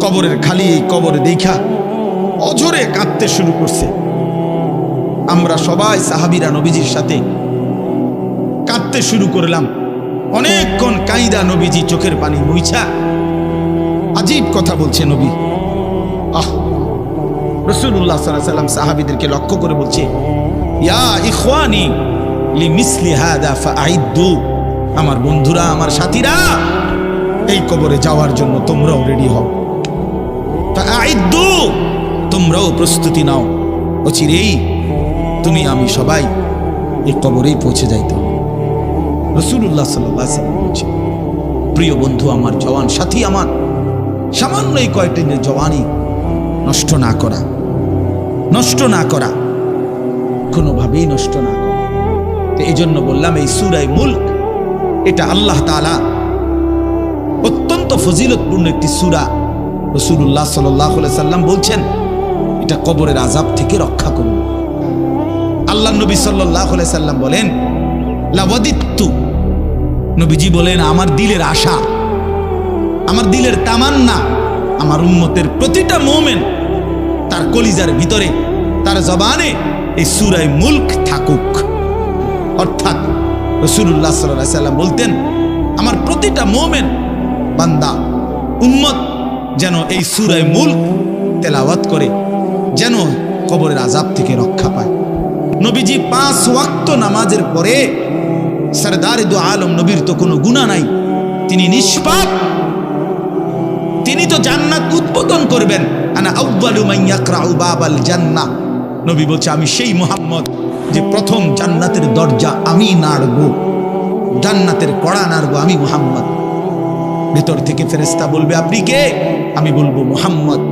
কবরের খালি কবরে দেখা অঝরে কাঁদতে শুরু করছে। আমরা সবাই সাহাবিরা নবীজির সাথে কাঁদতে শুরু করলাম। অনেকক্ষণ কাইদা নবীজি চোখের পানি মুইছা। আজীব কথা বলছে নবী। আহ রসুল্লাহ সাল্লাম সাহাবিদেরকে লক্ষ্য করে বলছে, ইয়া ইখওয়ানি লি মিসলি হাদা ফাআইদ্দু। আমার বন্ধুরা, আমার সাথীরা, এই কবরে যাওয়ার জন্য তোমরাও রেডি হও। প্রস্তুতি নাও। অচিরেই তুমি, আমি সবাই এই কবরেই পৌঁছে যাইতে রসুল্লাহ সাল্লাম বলছে প্রিয় বন্ধু, আমার জওয়ান সাথী আমার, সামান্য এই কয়েকটি দিনের জওয়ানি নষ্ট না করা, নষ্ট না করা, কোনোভাবেই নষ্ট না করা। তো এই জন্য বললাম, এই সুরাই মুল্ক, এটা আল্লাহ তালা অত্যন্ত ফজিলতপূর্ণ একটি সুরা। রসুল্লাহ সাল্লাহ সাল্লাম বলছেন এটা কবরের আজাব থেকে রক্ষা করুন। আল্লাহ নবী সাল্লাম বলেন নবীজি বলেন, আমার দিলের আশা, আমার দিলের তামান্না, আমার উম্মতের প্রতিটা মোমেন তার কলিজার ভিতরে, তার জবানে এই সুরাই মুল্ক থাকুক। অর্থাৎ রসুল্লাহ সাল্লাহ সাল্লাম বলতেন, আমার প্রতিটা মোমেন, বান্দা, উম্মত যেন এই সুরাই মুল্ক তেলাওয়াত করে যেন কবরের আজাব থেকে রক্ষা পায়। নবীজি পাঁচ ওয়াক্ত নামাজের পরে সরদার দু আলম নবীর তো কোনো গুণা নাই। তিনি নিষ্পাপ। তিনি তো জান্নাত উদ্বোধন করবেন। আনা নবী বলছে, আমি সেই মোহাম্মদ যে প্রথম জান্নাতের দরজা আমি নাড়ব। জান্নাতের কড়া নাড়ব আমি মোহাম্মদ। ভেতর থেকে ফেরেস্তা বলবে, আপনি কে? আমি বলব, মোহাম্মদ।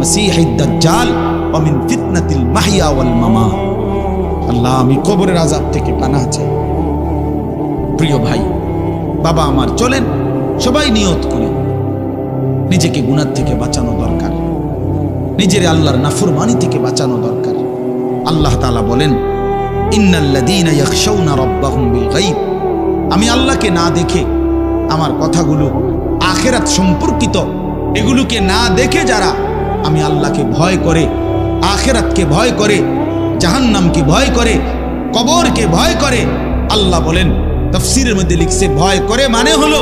মাসীহিদ দাজ্জাল ওয়া মিন ফিতনাতিল মাহইয়া ওয়াল মামাত আল্লাহ, আমি কবরের আযাব থেকে পানাহ চাই। প্রিয় ভাই, বাবা আমার, চলেন, সবাই নিয়ত করে নিজেকে গুনার থেকে বাঁচানো দরকার। নিজের আল্লাহর নাফরমানি থেকে বাঁচানো দরকার। আল্লাহ তাআলা বলেন আমি আল্লাহকে না দেখে আমার কথাগুলো আখেরাত সম্পর্কিত এগুলোকে না দেখে যারা আমি আল্লাহকে ভয় করে, আখেরাতকে ভয় করে, জাহান্নামকে ভয় করে, কবরকে ভয় করে, আল্লাহ বলেন, তফসিরের মধ্যে লিখছে, ভয় করে মানে হলো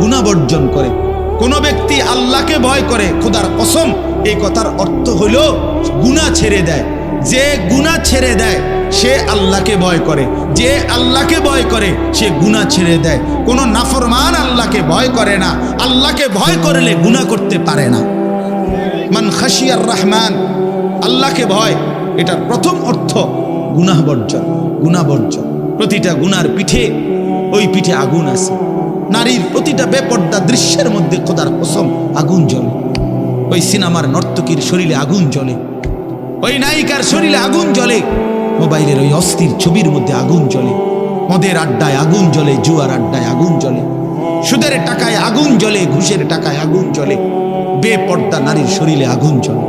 গুণাবর্জন করে। কোনো ব্যক্তি আল্লাহকে ভয় করে, খোদার কসম, এই কথার অর্থ হলো গুণা ছেড়ে দেয়। যে গুণা ছেড়ে দেয় সে আল্লাহকে ভয় করে। যে আল্লাহকে ভয় করে, সে গুণা ছেড়ে দেয়। কোনো নাফরমান আল্লাহকে ভয় করে না। আল্লাহকে ভয় করলে গুণা করতে পারে না। মান খাসিয়ার রহমান, আল্লাহকে ভয়, এটার প্রথম অর্থ গুনাহ বর্জন গুনাহ বর্জন। প্রতিটা গুনার পিঠে, ওই পিঠে আগুন আছে। নারীর প্রতিটা বেপর্দা দৃশ্যের মধ্যে খোদার কসম আগুন জ্বলে। ওই সিনেমার নর্তকীর শরীরে আগুন জ্বলে। ওই নায়িকার শরীরে আগুন জ্বলে। মোবাইলের ওই অস্থির ছবির মধ্যে আগুন জ্বলে। মদের আড্ডায় আগুন জ্বলে, জুয়ার আড্ডায় আগুন জ্বলে। সুদের টাকায় আগুন জ্বলে, ঘুষের টাকায় আগুন জ্বলে। বেপর্দা নারীর শরীরে আগুন জ্বলে।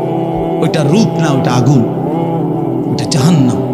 ওইটা রূপ না ওটা আগুন। ওটা জাহান্নাম।